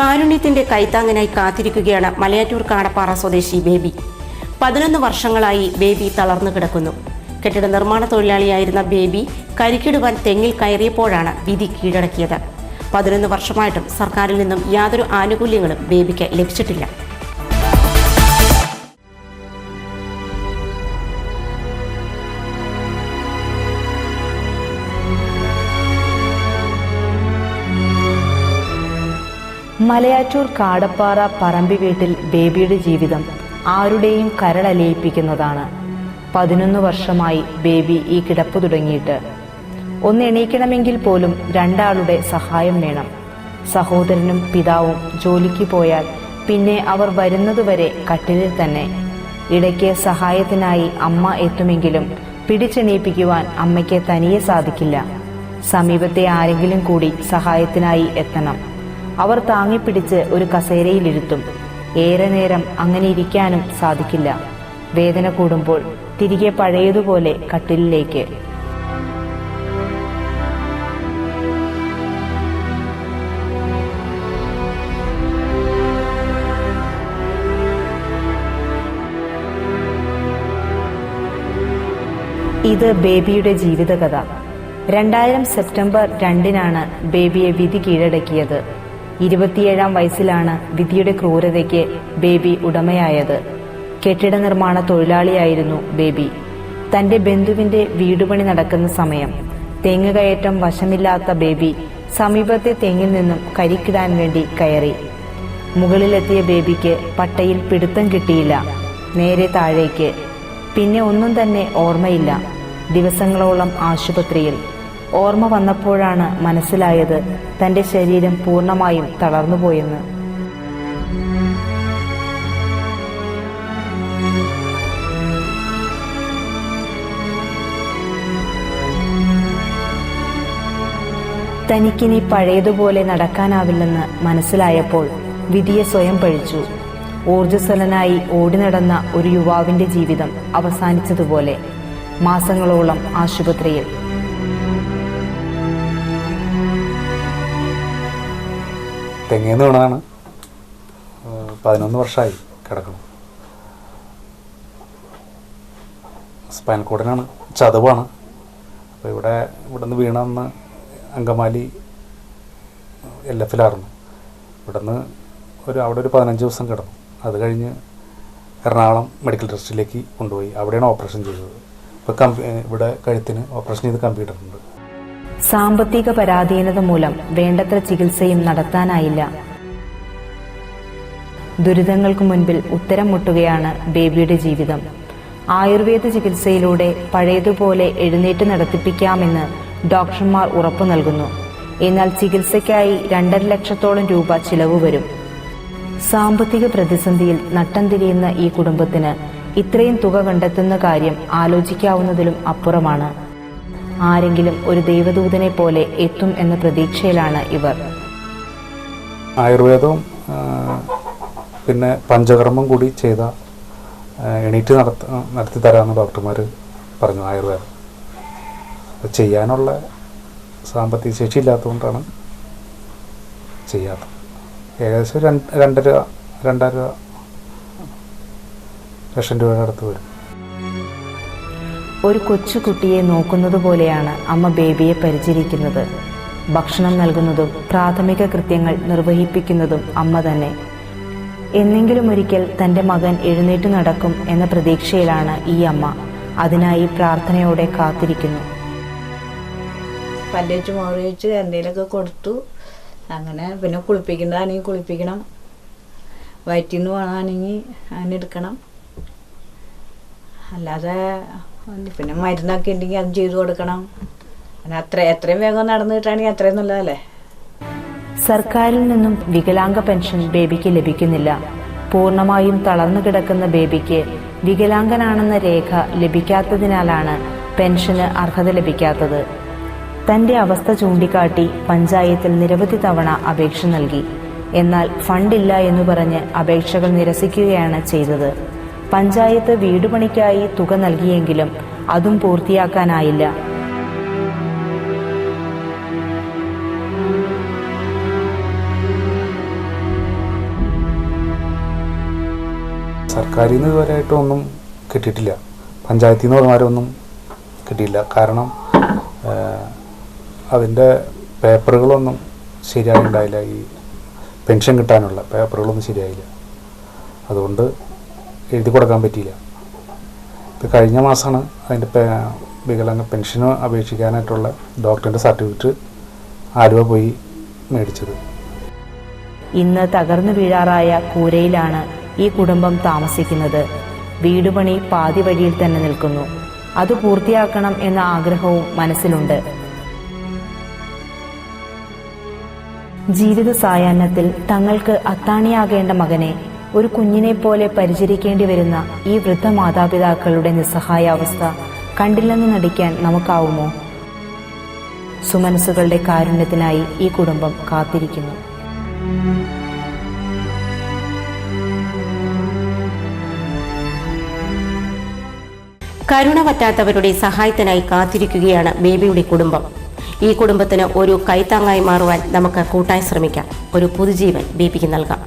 കാരുണ്യത്തിന്റെ കൈത്താങ്ങനായി കാത്തിരിക്കുകയാണ് മലയാറ്റൂർ കാടപ്പാറ സ്വദേശി ബേബി. പതിനൊന്ന് വർഷങ്ങളായി ബേബി തളർന്നു കിടക്കുന്നു. കെട്ടിട നിർമ്മാണ തൊഴിലാളിയായിരുന്ന ബേബി കരിക്കിടുവാൻ തെങ്ങിൽ കയറിയപ്പോഴാണ് വിധി കീഴടക്കിയത്. പതിനൊന്ന് വർഷമായിട്ടും സർക്കാരിൽ നിന്നും യാതൊരു ആനുകൂല്യങ്ങളും ബേബിക്ക് ലഭിച്ചിട്ടില്ല. മലയാറ്റൂർ കാടപ്പാറ പറമ്പി വീട്ടിൽ ബേബിയുടെ ജീവിതം ആരുടെയും കരളലയിപ്പിക്കുന്നതാണ് പതിനൊന്ന് വർഷമായി ബേബി ഈ കിടപ്പ് തുടങ്ങിയിട്ട്. ഒന്ന് എണീക്കണമെങ്കിൽ പോലും രണ്ടാളുടെ സഹായം വേണം. സഹോദരനും പിതാവും ജോലിക്ക് പോയാൽ പിന്നെ അവർ വരുന്നതുവരെ കട്ടിലിൽ തന്നെ. ഇടയ്ക്ക് സഹായത്തിനായി അമ്മ എത്തുമെങ്കിലും പിടിച്ചെണീപ്പിക്കുവാൻ അമ്മയ്ക്ക് തനിയെ സാധിക്കില്ല. സമീപത്തെ ആരെങ്കിലും കൂടി സഹായത്തിനായി എത്തണം. അവർ താങ്ങിപ്പിടിച്ച് ഒരു കസേരയിലിരുത്തും. ഏറെ നേരം അങ്ങനെ ഇരിക്കാനും സാധിക്കില്ല. വേദന കൂടുമ്പോൾ തിരികെ പഴയതുപോലെ കട്ടിലിലേക്ക്. ഇത് ബേബിയുടെ ജീവിതകഥ. രണ്ടായിരം സെപ്റ്റംബർ രണ്ടിനാണ് ബേബിയെ വിധി കീഴടക്കിയത്. ഇരുപത്തിയേഴാം വയസ്സിലാണ് വിധിയുടെ ക്രൂരതയ്ക്ക് ബേബി ഉടമയായത്. കെട്ടിട നിർമ്മാണ തൊഴിലാളിയായിരുന്നു ബേബി. തന്റെ ബന്ധുവിന്റെ വീടുപണി നടക്കുന്ന സമയം തെങ്ങ് കയറ്റം വശമില്ലാത്ത ബേബി സമീപത്തെ തെങ്ങിൽ നിന്നും കരിക്കിടാൻ വേണ്ടി കയറി. മുകളിലെത്തിയ ബേബിക്ക് പട്ടയിൽ പിടുത്തം കിട്ടിയില്ല. നേരെ താഴേക്ക്. പിന്നെ ഒന്നും തന്നെ ഓർമ്മയില്ല. ദിവസങ്ങളോളം ആശുപത്രിയിൽ. ഓർമ്മ വന്നപ്പോഴാണ് മനസ്സിലായത് തന്റെ ശരീരം പൂർണമായും തളർന്നുപോയെന്ന്. തനിക്കിനി പഴയതുപോലെ നടക്കാനാവില്ലെന്ന് മനസ്സിലായപ്പോൾ വിധിയെ സ്വയം പഴിച്ചു. ഊർജസ്വലനായി ഓടി നടന്ന ഒരു യുവാവിന്റെ ജീവിതം അവസാനിച്ചതുപോലെ മാസങ്ങളോളം ആശുപത്രിയിൽ തെങ്ങേന്ന് വീണതാണ്. പതിനൊന്ന് വർഷമായി കിടക്കണം സ്പൈനൽ കോഡിനാണ് ചതവാണ്. അപ്പോൾ ഇവിടെ ഇവിടെ നിന്ന് വീണെന്ന് അങ്കമാലി എൽ എഫിലായിരുന്നു. ഇവിടുന്ന് ഒരു അവിടെ ഒരു പതിനഞ്ച് ദിവസം കിടന്നു. അത് കഴിഞ്ഞ് എറണാകുളം മെഡിക്കൽ ട്രസ്റ്റിലേക്ക് കൊണ്ടുപോയി. അവിടെയാണ് ഓപ്പറേഷൻ ചെയ്തത്. ഇപ്പോൾ കമ്പി ഇവിടെ കഴുത്തിന് ഓപ്പറേഷൻ ചെയ്ത് കമ്പ്യൂട്ടറുണ്ട്. സാമ്പത്തിക പരാധീനത മൂലം വേണ്ടത്ര ചികിത്സയും നടത്താനായില്ല. ദുരിതങ്ങൾക്ക് മുൻപിൽ ഉത്തരം മുട്ടുകയാണ് ബേബിയുടെ ജീവിതം. ആയുർവേദ ചികിത്സയിലൂടെ പഴയതുപോലെ എഴുന്നേറ്റ് നടത്തിപ്പിക്കാമെന്ന് ഡോക്ടർമാർ ഉറപ്പു നൽകുന്നു. എന്നാൽ ചികിത്സയ്ക്കായി രണ്ടര ലക്ഷത്തോളം രൂപ ചിലവ് വരും. സാമ്പത്തിക പ്രതിസന്ധിയിൽ നട്ടം തിരിയുന്ന ഈ കുടുംബത്തിന് ഇത്രയും തുക കണ്ടെത്തുന്ന കാര്യം ആലോചിക്കാവുന്നതിലും അപ്പുറമാണ്. ആരെങ്കിലും ഒരു ദൈവദൂതനെ പോലെ എത്തും എന്ന പ്രതീക്ഷയിലാണ് ഇവർ. ആയുർവേദവും പിന്നെ പഞ്ചകർമ്മം കൂടി ചെയ്ത എണീറ്റ് നടത്ത നടത്തി തരാമെന്ന് ഡോക്ടർമാർ പറഞ്ഞു ആയുർവേദം. ചെയ്യാനുള്ള സാമ്പത്തിക ശേഷി ഇല്ലാത്തതുകൊണ്ടാണ് ചെയ്യാത്തത്. ഏകദേശം രണ്ട് രണ്ടര രണ്ടര ലക്ഷം രൂപയുടെ അടുത്ത് വരും. ഒരു കൊച്ചുകുട്ടിയെ നോക്കുന്നത് പോലെയാണ് അമ്മ ബേബിയെ പരിചരിക്കുന്നത്. ഭക്ഷണം നൽകുന്നതും പ്രാഥമിക കൃത്യങ്ങൾ നിർവഹിപ്പിക്കുന്നതും അമ്മ തന്നെ. എന്നെങ്കിലും ഒരിക്കൽ തന്റെ മകൻ എഴുന്നേറ്റ് നടക്കും എന്ന പ്രതീക്ഷയിലാണ് ഈ അമ്മ. അതിനായി പ്രാർത്ഥനയോടെ കാത്തിരിക്കുന്നു. പല്ലേച്ച് മോറ് വെച്ച് എന്തെങ്കിലുമൊക്കെ കൊടുത്തു. അങ്ങനെ പിന്നെ കുളിപ്പിക്കുന്നതാണെങ്കിൽ കുളിപ്പിക്കണം. വയറ്റിൽ നിന്ന് വേണമെങ്കിൽ അങ്ങനെ എടുക്കണം അല്ലാതെ പിന്നെ മരുന്നൊക്കെ ഉണ്ടെങ്കിൽ അത് ചെയ്തു കൊടുക്കണം. അങ്ങനെ അത്ര എത്രയും വേഗം നടന്നു കിട്ടുകയാണെങ്കിൽ അത്രയും നല്ലതല്ലേ? സർക്കാരിൽ നിന്നും വികലാംഗ പെൻഷൻ ബേബിക്ക് ലഭിക്കുന്നില്ല. പൂർണമായും തളർന്നു കിടക്കുന്ന ബേബിക്ക് വികലാംഗനാണെന്ന രേഖ ലഭിക്കാത്തതിനാലാണ് പെൻഷന് അർഹത ലഭിക്കാത്തത്. തന്റെ അവസ്ഥ ചൂണ്ടിക്കാട്ടി പഞ്ചായത്തിൽ നിരവധി തവണ അപേക്ഷ നൽകി. എന്നാൽ ഫണ്ടില്ല എന്ന് പറഞ്ഞ് അപേക്ഷകൾ നിരസിക്കുകയാണ് ചെയ്തത്. പഞ്ചായത്ത് വീടുപണിക്കായി തുക നൽകിയെങ്കിലും അതും പൂർത്തിയാക്കാനായില്ല. സർക്കാരിൽ നിന്ന് ഇതുവരെ ഒന്നും കിട്ടിയിട്ടില്ല. പഞ്ചായത്തിൽ നിന്ന് പറഞ്ഞവരൊന്നും കിട്ടിയില്ല. കാരണം അതിന്റെ പേപ്പറുകളൊന്നും ശരിയായിട്ടുണ്ടായില്ല ഈ പെൻഷൻ കിട്ടാനുള്ള പേപ്പറുകളൊന്നും ശരിയായില്ല. അതുകൊണ്ട് എഴുതി കൊടുക്കാൻ പറ്റിയില്ല. ഇത് കഴിഞ്ഞ മാസമാണ് അതിന്റെ വികലാംഗ പെൻഷന് അപേക്ഷിക്കാനായിട്ടുള്ള ഡോക്ടറിന്റെ സർട്ടിഫിക്കറ്റ് ആലുവ പോയി മേടിച്ചത്. ഇന്ന് തകർന്നു വീഴാറായ കൂരയിലാണ് ഈ കുടുംബം താമസിക്കുന്നത്. വീടുപണി പാതി വഴിയിൽ തന്നെ നിൽക്കുന്നു. അത് പൂർത്തിയാക്കണം എന്ന ആഗ്രഹവും മനസ്സിലുണ്ട്. ജീവിത സായാഹ്നത്തിൽ തങ്ങൾക്ക് അത്താണിയാകേണ്ട മകനെ ഒരു കുഞ്ഞിനെ പോലെ പരിചരിക്കേണ്ടി വരുന്ന ഈ വൃദ്ധ മാതാപിതാക്കളുടെ നിസ്സഹായാവസ്ഥ കണ്ടില്ലെന്ന് നടിക്കാൻ നമുക്കാവുമോ? സുമനസ്സുകളുടെ കാരുണ്യത്തിനായി ഈ കുടുംബം കാത്തിരിക്കുന്നു. കരുണ പറ്റാത്തവരുടെ സഹായത്തിനായി കാത്തിരിക്കുകയാണ് ബേബിയുടെ കുടുംബം. ഈ കുടുംബത്തിന് ഒരു കൈത്താങ്ങായി മാറുവാൻ നമുക്ക് കൂട്ടായി ശ്രമിക്കാം. ഒരു പുതുജീവൻ ബേബിക്ക് നൽകാം.